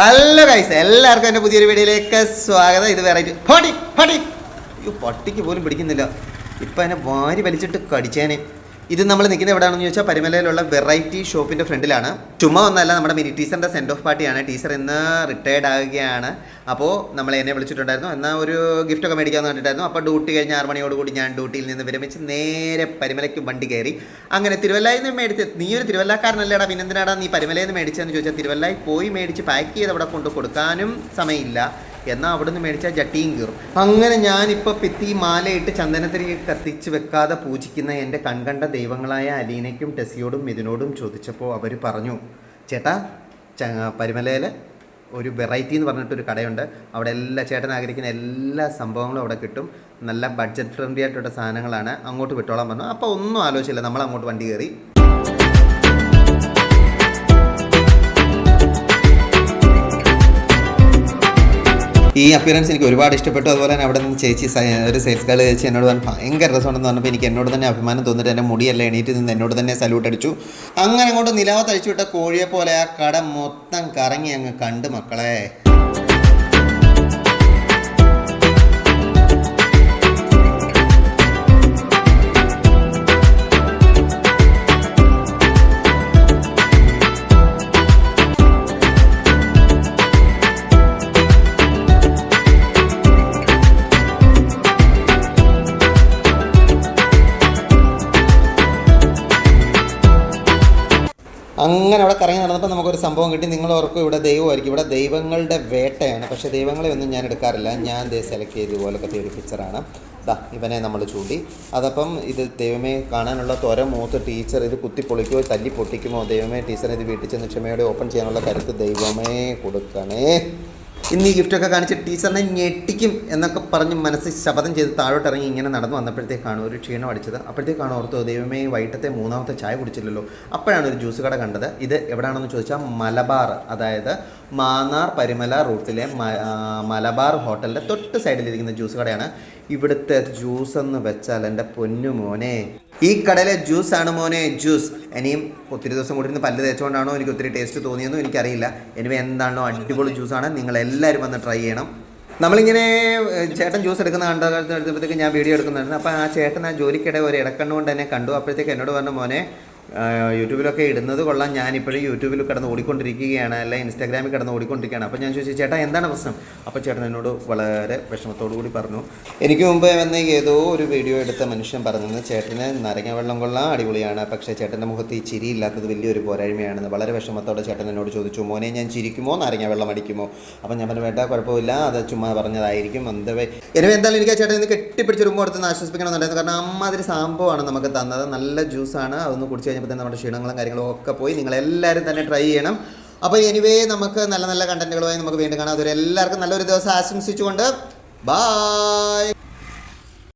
Hello guys എല്ലാവർക്കും എന്റെ പുതിയൊരു വീഡിയോയിലേക്ക് സ്വാഗതം. ഇത് വെറൈറ്റി പട്ടി പട്ടി അയ്യോ പട്ടിക്ക് പോലും പിടിക്കുന്നില്ല. ഇപ്പം എന്നെ വാരി വലിച്ചിട്ട് കടിച്ചേനെ. ഇത് നമ്മൾ നിൽക്കുന്ന എവിടെയാണെന്ന് ചോദിച്ചാൽ പരിമലയിലുള്ള വെറൈറ്റി ഷോപ്പിന്റെ ഫ്രണ്ടിലാണ്. ചുമ്മാ ഒന്നല്ല നമ്മുടെ മിനി ടീച്ചറിന്റെ സെൻഡ് ഓഫ് പാർട്ടിയാണ് ടീച്ചർ ഇന്ന് റിട്ടയർഡ് ആകുകയാണ് അപ്പോൾ നമ്മൾ എന്നെ വിളിച്ചിട്ടുണ്ടായിരുന്നു. എന്നാൽ ഒരു ഗിഫ്റ്റൊക്കെ മേടിക്കാമെന്ന് കണ്ടിട്ടായിരുന്നു അപ്പോൾ ഡ്യൂട്ടി കഴിഞ്ഞ് ആറ് മണിയോടുകൂടി ഞാൻ ഡ്യൂട്ടിയിൽ നിന്ന് വിരമിച്ച് നേരെ പരിമലയ്ക്ക് വണ്ടി കയറി. അങ്ങനെ തിരുവല്ലയിൽ നിന്ന് മേടിച്ച് നീ ഒരു തിരുവല്ലക്കാരനല്ലേടാ പിന്നെന്തിനാടാ നീ പരിമലയിൽ നിന്ന് മേടിച്ചതെന്ന് ചോദിച്ചാൽ തിരുവല്ലയിൽ പോയി മേടിച്ച് പാക്ക് ചെയ്ത് അവിടെ കൊണ്ട് കൊടുക്കാനും സമയമില്ല. എന്നാൽ അവിടുന്ന് മേടിച്ചാൽ ജട്ടിയും കീറും. അങ്ങനെ ഞാനിപ്പോൾ പിത്തി മാലയിട്ട് ചന്ദനത്തിരി കത്തിച്ച് വെക്കാതെ പൂജിക്കുന്ന എന്റെ കൺകണ്ട ദൈവങ്ങളായ അലീനയ്ക്കും ടെസിയോടും മിഥുനോടും ചോദിച്ചപ്പോൾ അവർ പറഞ്ഞു ചേട്ടാ പരിമലയിൽ ഒരു വെറൈറ്റി എന്ന് പറഞ്ഞിട്ടൊരു കടയുണ്ട്. അവിടെ എല്ലാ ചേട്ടൻ ആഗ്രഹിക്കുന്ന എല്ലാ സംഭവങ്ങളും അവിടെ കിട്ടും. നല്ല ബഡ്ജറ്റ് ഫ്രണ്ട്ലി ആയിട്ടുള്ള സാധനങ്ങളാണ്. അങ്ങോട്ട് വിട്ടോളാൻ പറഞ്ഞു. അപ്പോൾ ഒന്നും ആലോചിച്ചില്ല. നമ്മൾ അങ്ങോട്ട് വണ്ടി കയറി ഈ അപ്പിയറൻസ് എനിക്ക് ഒരുപാട് ഇഷ്ടപ്പെട്ടു. അതുപോലെ തന്നെ അവിടെ നിന്ന് ചേച്ചി ഒരു സെയിൽസ് ഗേൾ ചേച്ചി എന്നോട് പറഞ്ഞു ഭയങ്കര രസമുണ്ടെന്ന് പറഞ്ഞപ്പോൾ എനിക്ക് എന്നോട് തന്നെ അഭിമാനം തോന്നിട്ട് എന്റെ മുടിയല്ല എണീറ്റ് നിന്ന് എന്നോട് തന്നെ സല്യൂട്ട് അടിച്ചു. അങ്ങനെ അങ്ങോട്ട് നിലാവ് തഴിച്ചു വിട്ട കോഴിയെ പോലെ ആ കട മൊത്തം കറങ്ങി അങ്ങ് കണ്ട് മക്കളെ. അങ്ങനെ അവിടെ കറങ്ങി നടന്നപ്പോൾ നമുക്കൊരു സംഭവം കിട്ടി. നിങ്ങൾ ഓർക്കും ഇവിടെ ദൈവമായിരിക്കും. ഇവിടെ ദൈവങ്ങളുടെ വേട്ടയാണ്. പക്ഷേ ദൈവങ്ങളെ ഒന്നും ഞാൻ എടുക്കാറില്ല. ഞാൻ ദേ സെലക്ട് ചെയ്ത് ഇതുപോലൊക്കെ ഒരു പിക്ചറാണ് ദാ ഇവനെ നമ്മൾ ചൂണ്ടി. അതപ്പം ഇത് ദൈവമേ കാണാനുള്ള ത്വര മൂത്ത് ടീച്ചർ ഇത് കുത്തി പൊളിക്കുമോ തല്ലി പൊട്ടിക്കുമോ ദൈവമേ ടീച്ചർ ഇത് വീട്ടിൽ ചെന്ന് ക്ഷമയോടെ ഓപ്പൺ ചെയ്യാനുള്ള കരുത്ത് ദൈവമേ കൊടുക്കണേ. ഇന്ന് ഈ ഗിഫ്റ്റൊക്കെ കാണിച്ച് ടീച്ചറിനെ ഞെട്ടിക്കും എന്നൊക്കെ പറഞ്ഞ് മനസ്സ് ശപഥം ചെയ്ത് താഴോട്ട് ഇറങ്ങി ഇങ്ങനെ നടന്നു വന്നപ്പോഴത്തേക്കാണ് ഒരു ക്ഷീണം അടിച്ചത്. അപ്പോഴത്തേക്കാണ് ഓർത്തു ദൈവമേ വൈകിട്ടത്തെ മൂന്നാമത്തെ ചായ കുടിച്ചില്ലല്ലോ. അപ്പോഴാണ് ഒരു ജ്യൂസ് കട കണ്ടത്. ഇത് എവിടെയാണെന്ന് ചോദിച്ചാൽ മലബാർ അതായത് മാന്നാർ പരിമല റൂട്ടിലെ മലബാർ ഹോട്ടലിന്റെ തൊട്ട് സൈഡിലിരിക്കുന്ന ജ്യൂസ് കടയാണ്. ഇവിടുത്തെ ജ്യൂസ് എന്ന് വെച്ചാൽ എന്റെ പൊന്നു മോനെ ഈ കടയിലെ ജ്യൂസ് ആണ് മോനെ ജ്യൂസ് ഇനിയും ഒത്തിരി ദിവസം കൂടി പല്ല് തേച്ചുകൊണ്ടാണോ എനിക്ക് ഒത്തിരി ടേസ്റ്റ് തോന്നിയെന്നും എനിക്കറിയില്ല. എനിവേ എന്താണോ അടിപൊളി ജ്യൂസാണ് നിങ്ങൾ എല്ലാവരും വന്ന് ട്രൈ ചെയ്യണം. നമ്മളിങ്ങനെ ചേട്ടൻ ജ്യൂസ് എടുക്കുന്ന കണ്ട ഞാൻ വീഡിയോ എടുക്കുന്നുണ്ടായിരുന്നു അപ്പോൾ ആ ചേട്ടൻ ആ ജോലിക്കിടെ ഒരു ഇടക്കണ്ണുകൊണ്ട് തന്നെ കണ്ടു. അപ്പോഴത്തേക്ക് എന്നോട് പറഞ്ഞ മോനെ യൂട്യൂബിലൊക്കെ ഇടുന്നത് കൊള്ളാം. ഞാനിപ്പോഴും യൂട്യൂബിൽ കിടന്ന് ഓടിക്കൊണ്ടിരിക്കുകയാണ് അല്ലെ ഇൻസ്റ്റാഗ്രാമിൽ കിടന്ന് ഓടിക്കൊണ്ടിരിക്കുകയാണ്. അപ്പോൾ ഞാൻ ചോദിച്ചു ചേട്ടാ എന്താണ് പ്രശ്നം? അപ്പോൾ ചേട്ടൻ എന്നോട് വളരെ വിഷമത്തോടു കൂടി പറഞ്ഞു എനിക്ക് മുമ്പ് വന്ന് ഏതോ ഒരു വീഡിയോ എടുത്ത മനുഷ്യൻ പറഞ്ഞത് ചേട്ടന് നരങ്ങ വെള്ളം കൊള്ളാം അടിപൊളിയാണ്. പക്ഷേ ചേട്ടന്റെ മുഖത്ത് ഈ ചിരി ഇല്ലാത്തത് വലിയൊരു പോരായ്മയാണെന്ന് വളരെ വിഷമത്തോടെ ചേട്ടൻ എന്നോട് ചോദിച്ചു മോനെ ഞാൻ ചിരിക്കുമോ നരങ്ങ വെള്ളം അടിക്കുമോ? അപ്പോൾ ഞാൻ പറഞ്ഞു വേണ്ട കുഴപ്പമില്ല അത് ചുമ്മാ പറഞ്ഞതായിരിക്കും എന്തവേ എനിവേ എന്തായാലും എനിക്ക് ചേട്ടൻ ഇന്ന് കെട്ടിപ്പിടിച്ച് റൂം കൊടുത്ത് ആശ്വസിപ്പിക്കണമെന്നുണ്ടായിരുന്നു കാരണം അമ്മ അമ്മാതിരി സംഭവമാണ് നമുക്ക് തന്നത്. നല്ല ജ്യൂസാണ് അതൊന്ന് കുടിച്ച് കഴിഞ്ഞപ്പോൾ തന്നെ നമ്മുടെ ക്ഷീണങ്ങളും കാര്യങ്ങളും ഒക്കെ പോയി നിങ്ങളെല്ലാവരും തന്നെ ട്രൈ ചെയ്യണം. അപ്പോൾ എനിവേ നമുക്ക് നല്ല നല്ല കണ്ടന്റുകളുമായി നമുക്ക് വീണ്ടും കാണാം. അതുവരെ എല്ലാവർക്കും നല്ലൊരു ദിവസം ആശംസിച്ചുകൊണ്ട് ബായ്